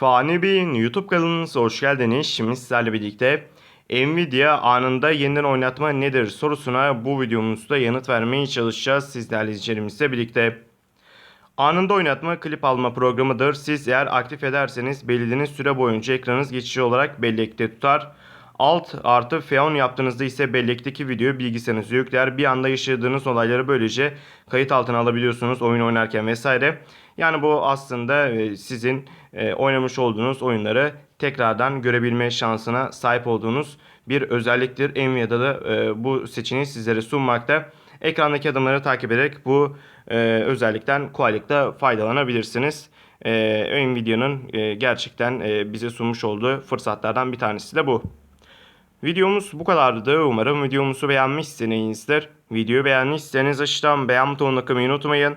Fani Bey'in YouTube kanalınıza hoş geldiniz. Şimdi sizlerle birlikte Nvidia anında yeniden oynatma nedir sorusuna bu videomuzda yanıt vermeye çalışacağız sizlerle izleyicilerimizle birlikte. Anında oynatma klip alma programıdır. Siz eğer aktif ederseniz belirlediğiniz süre boyunca ekranınız geçici olarak bellekte tutar. Alt artı F10 yaptığınızda ise bellekteki videoyu bilgisayarınıza yükler. Bir anda yaşadığınız olayları böylece kayıt altına alabiliyorsunuz oyun oynarken vesaire. Yani bu aslında e, sizin e, oynamış olduğunuz oyunları tekrardan görebilme şansına sahip olduğunuz bir özelliktir. Nvidia'da da e, bu seçeneği sizlere sunmakta. Ekrandaki adımları takip ederek bu özellikten kolaylıkla faydalanabilirsiniz. Nvidia'nın gerçekten bize sunmuş olduğu fırsatlardan bir tanesi de bu. Videomuz bu kadardı. Umarım videomuzu beğenmişsinizdir. Videoyu beğenmişseniz aşağıdan beğen butonuna kılmayı unutmayın.